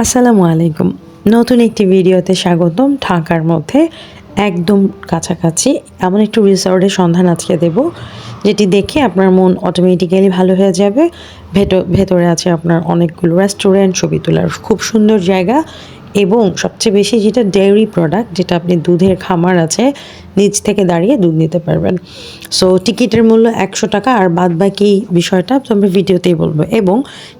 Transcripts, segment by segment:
আসসালামু আলাইকুম। নতুন একটি ভিডিওতে স্বাগতম। ঢাকার মধ্যে একদম কাছাকাছি এমন একটু রিসর্টের সন্ধান আজকে দেব, যেটি দেখে আপনার মন অটোমেটিক্যালি ভালো হয়ে যাবে। ভেতর আছে আপনার অনেকগুলো রেস্টুরেন্ট ছবি তোলার খুব সুন্দর জায়গা। এবং সবচেয়ে বেশি যেটা ডেয়ারি প্রোডাক্ট যেটা আপনি দুধের খামার আছে নিজ থেকে দাঁড়িয়ে দুধ নিতে পারবেন। সো টিকিটের মূল্য একশো টাকা, আর বাদ বাকি বিষয়টা আমরা ভিডিওতেই বলব। এবং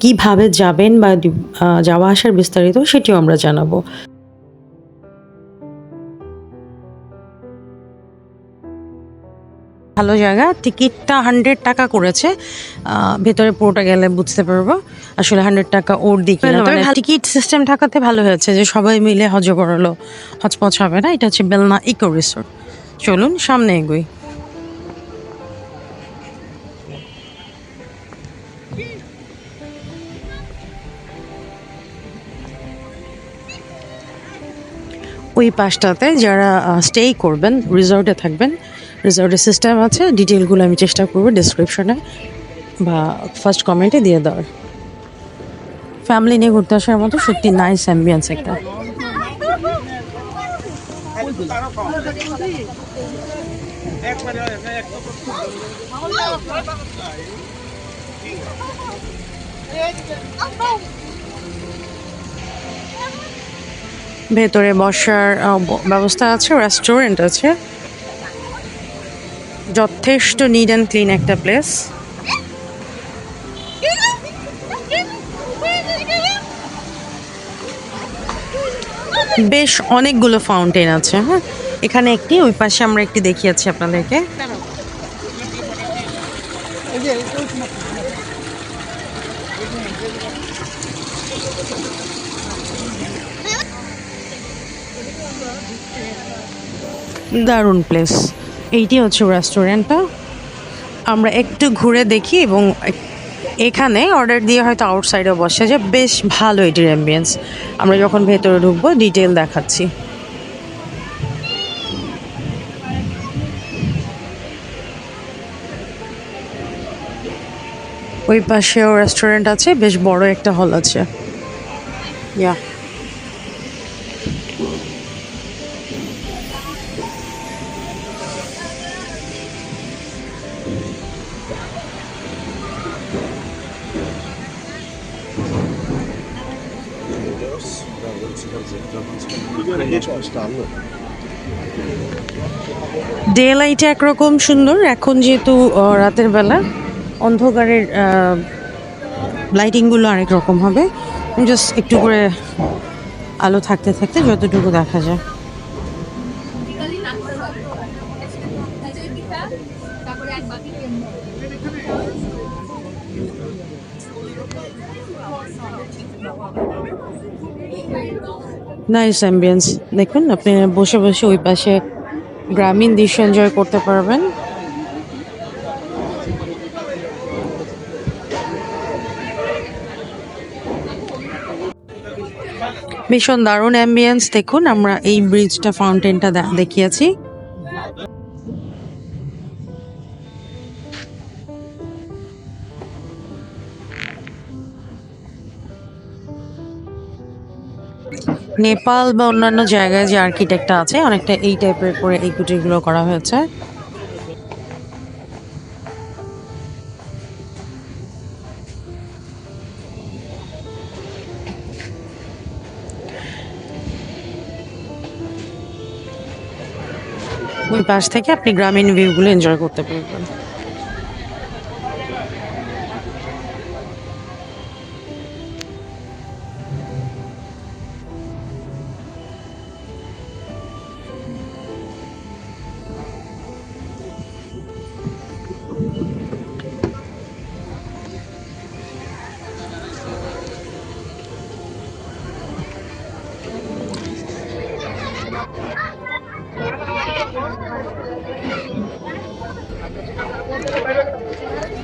কীভাবে যাবেন বা যাওয়া আসার বিস্তারিত সেটিও আমরা জানাব। ভালো জায়গা। টিকিটটা হান্ড্রেড টাকা করেছে। ভেতরে পুরোটা গেলে বুঝতে পারব। আসলে হান্ড্রেড টাকা ওর দিকে টিকিট সিস্টেম থাকাতে ভালো হয়েছে যে সবাই মিলে হজ করল। হজপচ হবে না। এটা হচ্ছে বেলনা ইকো রিসোর্ট চলুন সামনে এগোই। ওই পাশটাতে যারা স্টে করবেন রিসর্টে থাকবেন রিসর্টের সিস্টেম আছে ডিটেলগুলো আমি চেষ্টা করব ডিসক্রিপশনে বা ফার্স্ট কমেন্টে দিয়ে দেওয়ার। ফ্যামিলি নিয়ে ঘুরতে আসার মতো সত্যি নাইস অ্যাম্বিয়েন্স একটা। ভেতরে বসার ব্যবস্থা আছে রেস্টুরেন্ট আছে। যথেষ্ট নিড অ্যান্ড ক্লিন একটা প্লেস বেশ অনেকগুলো ফাউন্টেন আছে হ্যাঁ? এখানে একটি, ওই পাশে আমরা একটি দেখিয়েছি আপনাদেরকে। দারুণ প্লেস এইটি হচ্ছে রেস্টুরেন্টটা আমরা একটু ঘুরে দেখি এবং এখানে অর্ডার দিয়ে হয়তো আউটসাইডে বসে যে বেশ ভালো এটির অ্যাম্বিয়েন্স আমরা যখন ভেতরে ঢুকবো ডিটেল দেখাচ্ছি। ওই পাশেও রেস্টুরেন্ট আছে, বেশ বড় একটা হল আছে। ইয়া ডে লাইটে একরকম সুন্দর, এখন যেহেতু রাতের বেলা, অন্ধকারের লাইটিংগুলো আরেক রকম হবে। জাস্ট একটু করে আলো থাকতে থাকতে যতটুকু দেখা যায়। নাইস অ্যাম্বিয়েন্স দেখুন আপনি বসে বসে ওই পাশে গ্রামীণ দৃশ্য এনজয় করতে পারবেন। ভীষণ দারুণ অ্যাম্বিয়েন্স দেখুন, আমরা এই ব্রিজটা ফাউন্টেনটা দেখিয়েছি। নেপাল বা অন্যান্য জায়গায় যে আর্কিটেক্টটা আছে, অনেকটা এই টাইপের করে এই কুটিরগুলো করা হয়েছে। ওই পাশ থেকে আপনি গ্রামীণ ভিউগুলো এনজয় করতে পারবেন।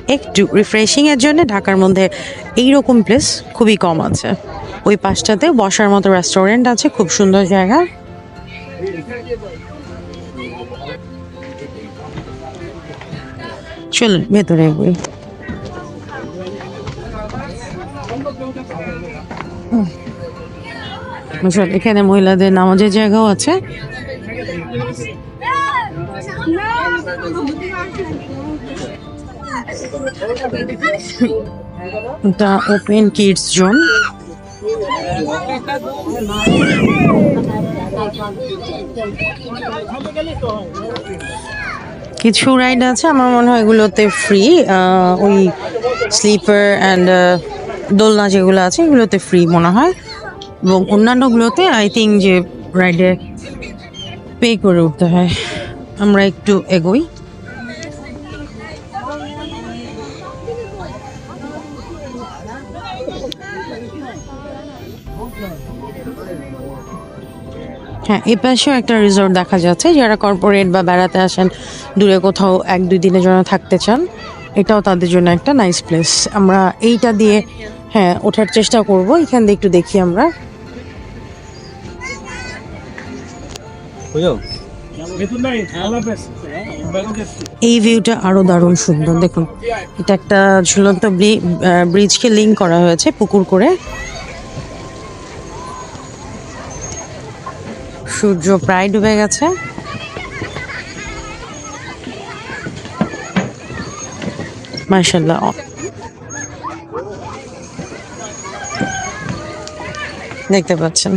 একটু রিফ্রেশিংয়ের জন্য ঢাকার মধ্যে এইরকম প্লেস খুবই কম আছে ওই পাশটাতে বসার মতো রেস্টুরেন্ট আছে খুব সুন্দর জায়গা চলুন ভেতরে এগোই আচ্ছা, এখানে মহিলাদের নামাজের জায়গাও আছে এটা ওপেন কিডস জোন কিছু রাইড আছে, আমার মনে হয় এগুলোতে ফ্রি ওই স্লিপার অ্যান্ড দোলনা যেগুলো আছে, এগুলোতে ফ্রি মনে হয়। এবং অন্যান্যগুলোতে আই থিঙ্ক যে রাইডে পে করে উঠতে হয়। আমরা একটু এগোই। হ্যাঁ এই পাশেও একটা রিসোর্ট দেখা যাচ্ছে যারা কর্পোরেট বা বেড়াতে আসেন দূরে কোথাও এক দুই দিনের জন্য থাকতে চান এটাও তাদের জন্য একটা নাইস প্লেস আমরা এইটা দিয়ে হ্যাঁ ওঠার চেষ্টা করব এখান দিয়ে একটু দেখি আমরা। এই ভিউটা আরও দারুণ সুন্দর দেখুন। এটা একটা ঝুলন্ত ব্রিজকে লিঙ্ক করা হয়েছে পুকুর করে। সূর্য প্রায় ডুবে গেছে। মার্শাল্লাহ দেখতে পাচ্ছেন।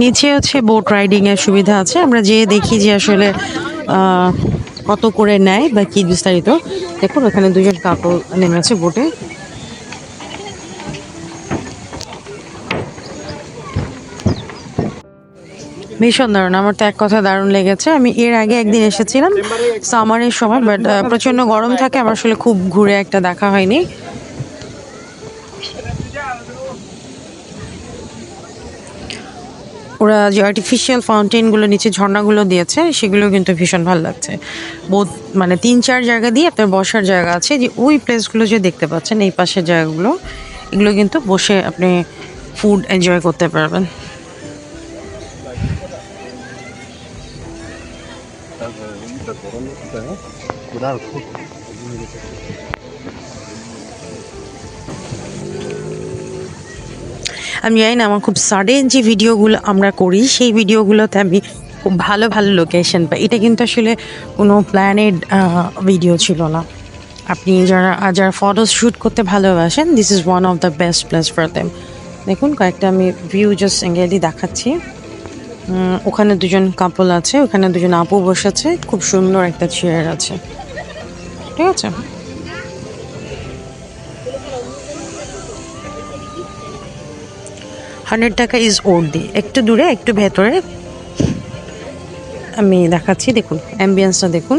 নিচে হচ্ছে বোট রাইডিং এর সুবিধা আছে। আমরা যে দেখি যে আসলে কত করে নেয় বা কি বিস্তারিত। দেখুন ওখানে দুজন কাপল নেমেছে বোটে। ভীষণ দারুণ, আমার তো এক কথা দারুণ লেগেছে। আমি এর আগে একদিন এসেছিলাম সামারের সময় বাট প্রচণ্ড গরম থাকে, আমার আসলে খুব ঘুরে একটা দেখা হয়নি। ওরা যে আর্টিফিশিয়াল ফাউন্টেনগুলো নিচে ঝর্ণাগুলো দিয়েছে, সেগুলো কিন্তু ভীষণ ভালো লাগছে। বোধ মানে তিন চার জায়গা দিয়ে আপনার বসার জায়গা আছে যে ওই প্লেসগুলো যে দেখতে পাচ্ছেন, এই পাশের জায়গাগুলো, এগুলো কিন্তু বসে আপনি ফুড এনজয় করতে পারবেন। আমি জানি না, আমার খুব সাডেন যে ভিডিওগুলো আমরা করি, সেই ভিডিওগুলোতে আমি খুব ভালো ভালো লোকেশন পাই। এটা কিন্তু আসলে কোনো প্ল্যানেড ভিডিও ছিল না। আপনি যারা যারা ফটো শ্যুট করতে ভালোবাসেন this is one of the best place for them দেখুন, কয়েকটা আমি ভিউ জাস্ট এঙ্গেলি দেখাচ্ছি। ওখানে দুজন কাপল আছে, ওখানে দুজন আপু বসেছে, খুব সুন্দর একটা চেয়ার আছে। ঠিক আছে? হান্ড্রেড টাকা ইজ ওর্দি একটু দূরে একটু ভেতরে। আমি দেখাচ্ছি দেখুন অ্যাম্বিয়েন্সটা দেখুন।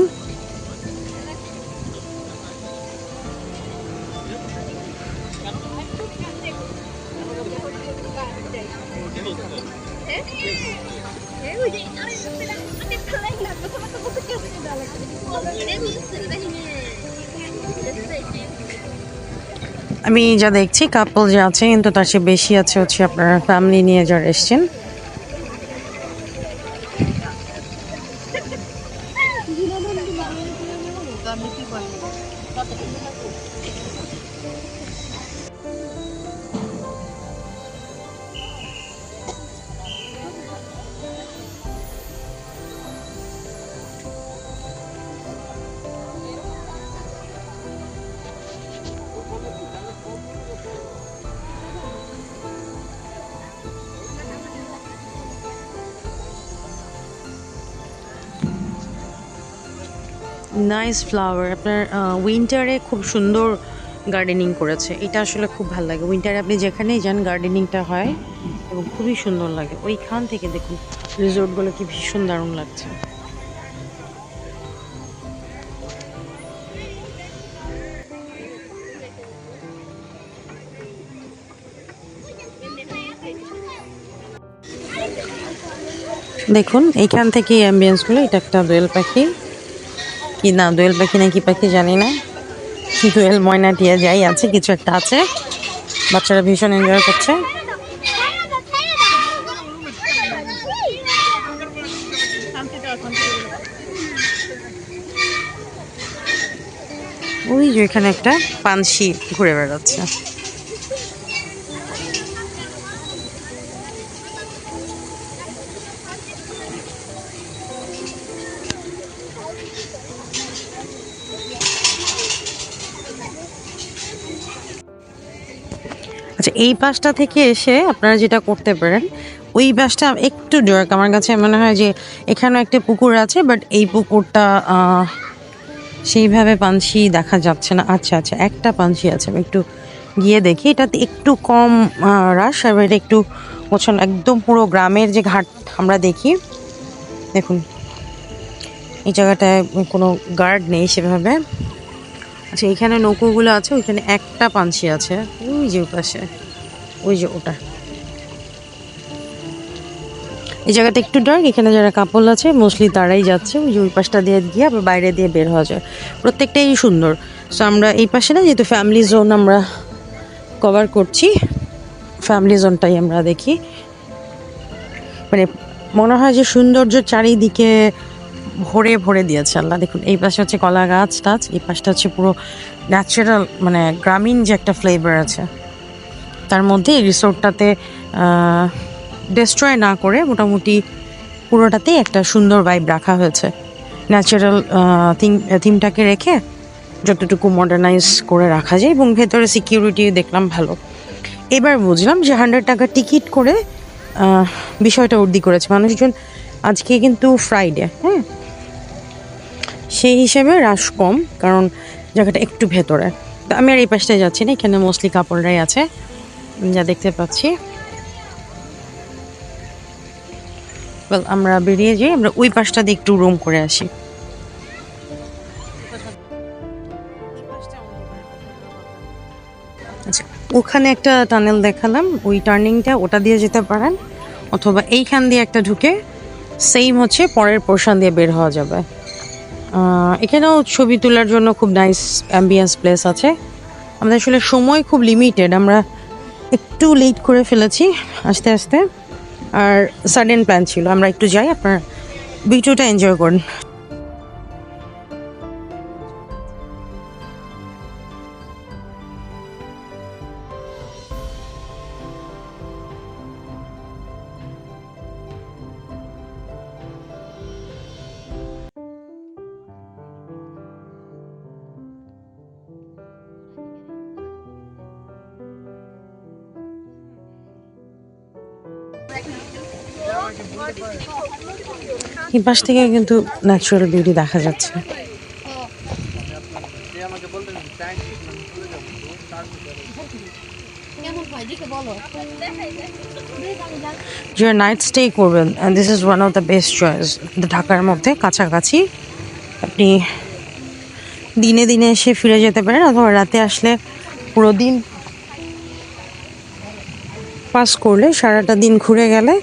আমি যা দেখছি কাপল যে আছে কিন্তু তার চেয়ে বেশি আছে হচ্ছে আপনার ফ্যামিলি নিয়ে যারা এসছেন। নাইস ফ্লাওয়ার আপনার উইন্টারে খুব সুন্দর গার্ডেনিং করেছে। এটা আসলে খুব ভালো লাগে। উইন্টারে আপনি যেখানেই যান গার্ডেনিংটা হয় এবং খুবই সুন্দর লাগে। ওইখান থেকে দেখুন রিসোর্টগুলো কি ভীষণ দারুণ লাগছে। দেখুন, এইখান থেকে অ্যাম্বিয়েন্সগুলো এটা একটা দোয়েল পাখি। কি না, দোয়েল পাখি না কি পাখি জানি না। দোয়েল ময়না টিয়া যাই আছে, কিছু একটা আছে। বাচ্চারা ভীষণ এনজয় করছে। ওই যে এখানে একটা পানসি ঘুরে বেড়াচ্ছে। এই পাশটা থেকে এসে আপনারা যেটা করতে পারেন, ওই পাশটা একটু ডার্ক আমার কাছে মনে হয় যে এখানেও একটা পুকুর আছে বাট এই পুকুরটা সেইভাবে পানসি দেখা যাচ্ছে না। আচ্ছা আচ্ছা একটা পানসি আছে, আমি একটু গিয়ে দেখি। এটাতে একটু কম রাশ আর এটা একটু ওছন একদম পুরো গ্রামের যে ঘাট আমরা দেখি। দেখুন, এই জায়গাটায় কোনো গার্ড নেই সেভাবে। আচ্ছা এখানে নৌকোগুলো আছে, ওইখানে একটা পানসি আছে। ওই যে পাশে ওই যে ওটা। এই জায়গাটা একটু ডার্ক এখানে যারা কাপল আছে মোস্টলি তারাই যাচ্ছে। ওই যে ওই পাশটা দিয়ে গিয়ে আবার বাইরে দিয়ে বের হওয়া যায়। প্রত্যেকটাই সুন্দর। সো আমরা এই পাশে না, যেহেতু ফ্যামিলি জোন আমরা কভার করছি ফ্যামিলি জোনটাই আমরা দেখি। মানে মনে হয় যে সৌন্দর্য চারিদিকে ভরে ভরে দিয়েছে আল্লাহ। দেখুন, এই পাশে হচ্ছে কলা গাছ টাছ, এই পাশটা হচ্ছে পুরো ন্যাচারাল মানে গ্রামীণ যে একটা ফ্লেভার আছে। তার মধ্যে এই রিসোর্টটাতে ডেস্ট্রয় না করে মোটামুটি পুরোটাতেই একটা সুন্দর ভাইব রাখা হয়েছে। ন্যাচারাল থিম থিমটাকে রেখে যতটুকু মডার্নাইজ করে রাখা যায় এবং ভেতরে সিকিউরিটি দেখলাম ভালো। এবার বুঝলাম যে হান্ড্রেড টাকা টিকিট করে বিষয়টা উর্দি করেছে। মানুষজন, আজকে কিন্তু ফ্রাইডে হ্যাঁ? সেই হিসেবে রাশ কম কারণ জায়গাটা একটু ভেতরে। তো আমি আর এই পাশটায় যাচ্ছি না এখানে মোস্টলি কাপড়রাই আছে যা দেখতে পাচ্ছি। Well, আমরা বেরিয়ে যাই আমরা ওই পাশটা দিয়ে একটু রুম করে আসি। আচ্ছা ওখানে একটা টানেল দেখালাম ওই টার্নিংটা ওটা দিয়ে যেতে পারেন অথবা এইখান দিয়ে একটা ঢুকে সেম হচ্ছে পরের পোর্শন দিয়ে বের হওয়া যাবে। এখানেও ছবি তোলার জন্য খুব নাইস অ্যাম্বিয়েন্স প্লেস আছে। আমাদের আসলে সময় খুব লিমিটেড আমরা একটু লেট করে ফেলেছি আস্তে আস্তে। আর সাডেন প্ল্যান ছিল, আমরা একটু যাই, আপনার ভিডিওটা এনজয় করুন। এই পাশ থেকে কিন্তু ন্যাচারাল বিউটি দেখা যাচ্ছে। নাইট স্টে করবেন this is one of the best choice ঢাকার মধ্যে, কাছাকাছি। আপনি দিনে দিনে এসে ফিরে যেতে পারেন, অথবা রাতে আসলে পুরো দিন পাস করলে সারাটা দিন ঘুরে গেলে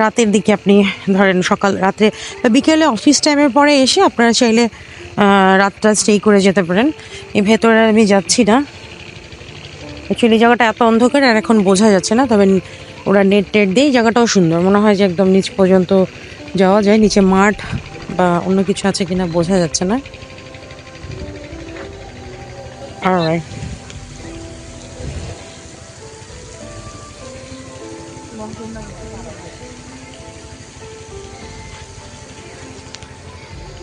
রাতের দিকে আপনি ধরেন সকাল, রাত্রে বা বিকেলে অফিস টাইমের পরে এসে আপনারা চাইলে রাতটা স্টে করে যেতে পারেন। এই ভেতরে আমি যাচ্ছি না। অ্যাকচুয়ালি জায়গাটা এত অন্ধকার আর এখন বোঝা যাচ্ছে না, তবে ওরা নেট টেট দিয়ে জায়গাটাও সুন্দর। মনে হয় যে একদম নিচ পর্যন্ত যাওয়া যায়, নিচে মাঠ বা অন্য কিছু আছে কিনা বোঝা যাচ্ছে না। Alright.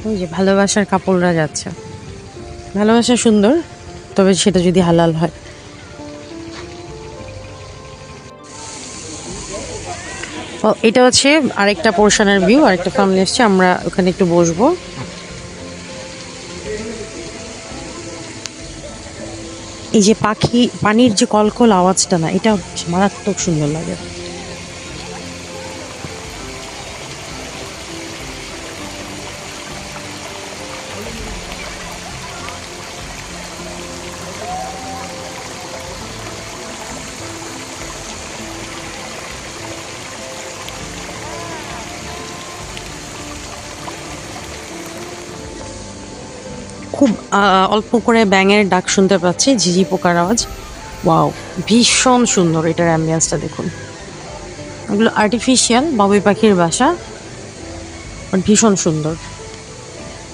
ওই যে ভালোবাসার কাপড়রা যাচ্ছে। ভালোবাসা সুন্দর, তবে সেটা যদি হালাল হয়। এটা হচ্ছে আরেকটা পোর্শনের ভিউ, আরেকটা ফ্যামিলি এসছে, আমরা ওখানে একটু বসবো। এই যে পাখি, পানির যে কলকল আওয়াজটা না, এটা মারাত্মক সুন্দর লাগে। খুব অল্প করে ব্যাঙের ডাক শুনতে পাচ্ছি, ঝিঝি পোকার আওয়াজ। ওয়াও, ভীষণ সুন্দর এটার অ্যাম্বিয়েন্সটা দেখুন। এগুলো আর্টিফিশিয়াল বাবুই পাখির বাসা ভীষণ সুন্দর।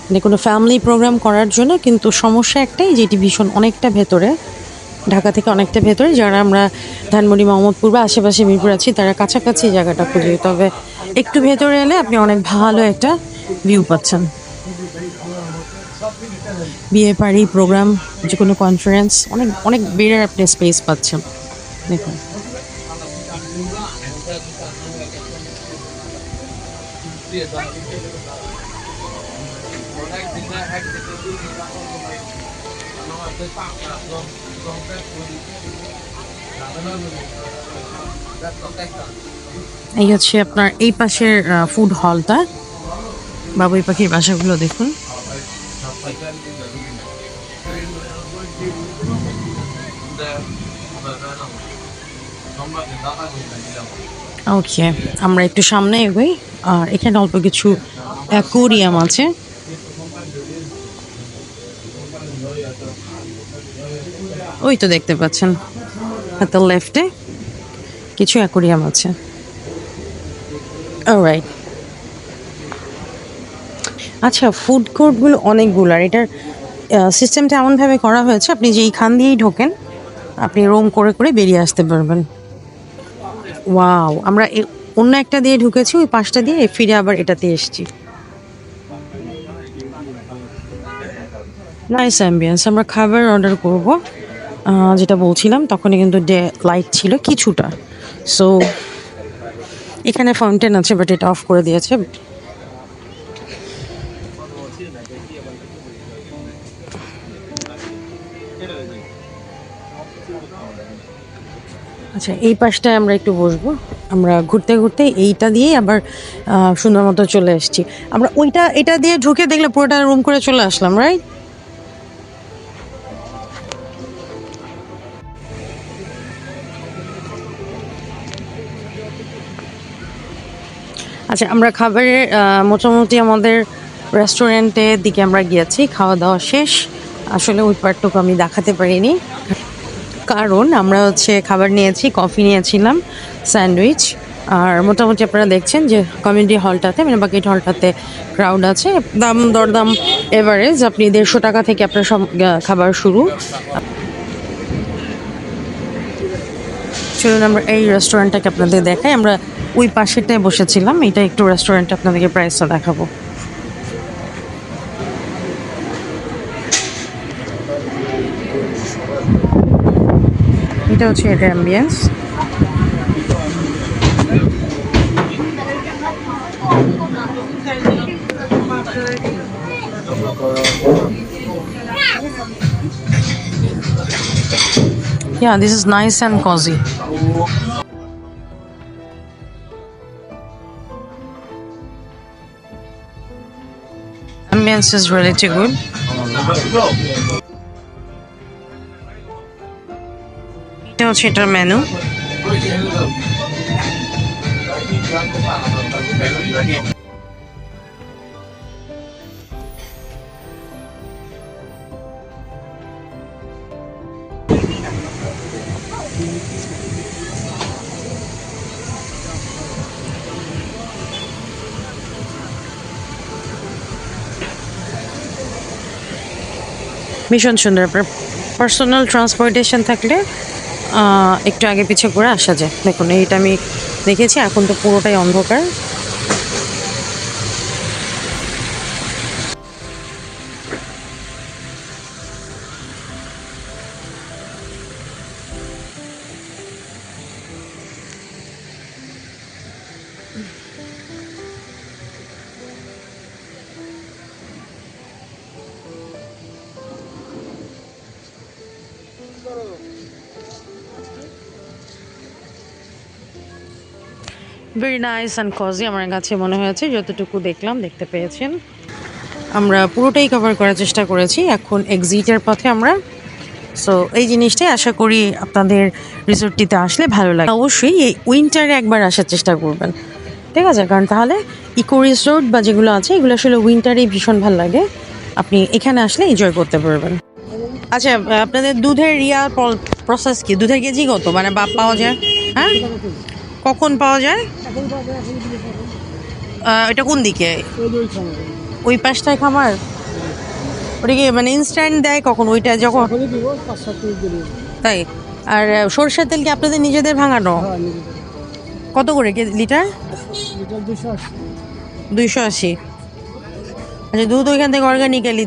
মানে কোনো ফ্যামিলি প্রোগ্রাম করার জন্য কিন্তু সমস্যা একটাই যেটি ভীষণ অনেকটা ভেতরে, ঢাকা থেকে অনেকটা ভেতরে। যারা আমরা ধানমন্ডি, মোহাম্মদপুর বা আশেপাশে মিরপুর আছি, তারা কাছাকাছি জায়গাটা খুঁজি। তবে একটু ভেতরে এলে আপনি অনেক ভালো একটা ভিউ পাচ্ছেন। বিয়ে বাড়ি প্রোগ্রাম যে কোনো কনফারেন্স অনেক অনেক বেড়ে আপনি স্পেস পাচ্ছেন। দেখুন। এই হচ্ছে আপনার এই পাশের ফুড হলটা বাবুই পাখির বাসাগুলো দেখুন। ওকে আমরা একটু সামনে এগোই। আর এখানে অল্প কিছু অ্যাকোরিয়াম আছে। ওই তো দেখতে পাচ্ছেন হাতের লেফটে কিছু অ্যাকোরিয়াম আছে। রাইট আচ্ছা ফুড কোর্টগুলো অনেকগুলো, আর এটার সিস্টেমটা এমনভাবে করা হয়েছে, আপনি যেই খান দিয়েই ঢোকেন আপনি রোম করে করে বেরিয়ে আসতে পারবেন। ওয়াও আমরা অন্য একটা দিয়ে ঢুকেছি, ওই পাঁচটা দিয়ে ফিরে আবার এটাতে এসেছি। নাইস অ্যাম্বিয়েন্স আমরা খাবার অর্ডার করব। যেটা বলছিলাম, তখনই কিন্তু ডে লাইট ছিল কিছুটা। সো এখানে ফাউন্টেন আছে বাট এটা অফ করে দিয়েছে। আচ্ছা এই পাশটায় আমরা একটু বসবো। আমরা ঘুরতে ঘুরতে এইটা দিয়েই আবার সুন্দর মতো চলে এসেছি। আমরা ওইটা, এটা দিয়ে ঢুকে দেখলে পুরোটা রুম করে চলে আসলাম রাইট আচ্ছা আমরা খাবারের মোটামুটি আমাদের রেস্টুরেন্টের দিকে আমরা গিয়েছি, খাওয়া দাওয়া শেষ। আসলে ওই পার্টটুকু আমি দেখাতে পারিনি। কারণ আমরা হচ্ছে খাবার নিয়েছি, কফি নিয়েছিলাম, স্যান্ডউইচ। আর মোটামুটি আপনারা দেখছেন যে কমিউনিটি হলটাতে মানে বাকেট হলটাতে ক্রাউড আছে। দাম, দরদাম এভারেজ আপনি দেড়শো টাকা থেকে আপনার সব খাবার শুরু। চলুন আমরা এই রেস্টুরেন্টটাকে আপনাদের দেখাই। আমরা ওই পাশেরটায় বসেছিলাম, এটা একটু রেস্টুরেন্ট আপনাদেরকে প্রাইসটা দেখাবো। এটা হচ্ছে এটা ambience Yeah, this is nice and cozy. Ambience is really too good. হচ্ছে এটার মেনু ভীষণ সুন্দর। পার্সোনাল ট্রান্সপোর্টেশন থাকলে একটু আগে পিছিয়ে করে আসা যায়। দেখুন এইটা আমি দেখেছি এখন তো পুরোটাই অন্ধকার। ভেরি নাইস অ্যান্ড কজি আমার কাছে মনে হয়েছে, যতটুকু দেখলাম, দেখতে পেয়েছেন। আমরা পুরোটাই কভার করার চেষ্টা করেছি, এখন এক্সিটের পথে আমরা। সো এই জিনিসটাই আশা করি আপনাদের রিসোর্টটিতে আসলে ভালো লাগে। অবশ্যই এই উইন্টারে একবার আসার চেষ্টা করবেন। ঠিক আছে? কারণ তাহলে ইকো রিসোর্ট বা যেগুলো আছে, এগুলো আসলে উইন্টারেই ভীষণ ভালো লাগে। আপনি এখানে আসলে এনজয় করতে পারবেন। আচ্ছা আপনাদের দুধের রিয়া প্রসেস কি? দুধের কেজি কত? মানে বাপ পাওয়া যায়? হ্যাঁ? কখন পাওয়া যায়? এটা কোন দিকে? ওই পাশটায় খামার। ওটা কি মানে ইনস্ট্যান্ট দেয় কখন? ওইটা যখন তাই? আর সরষের তেল কি আপনাদের নিজেদের ভাঙানো? হ্যাঁ কত করে কে- লিটার? দুইশো আশি। আচ্ছা দুধ ওইখান থেকে অর্গানিক্যালি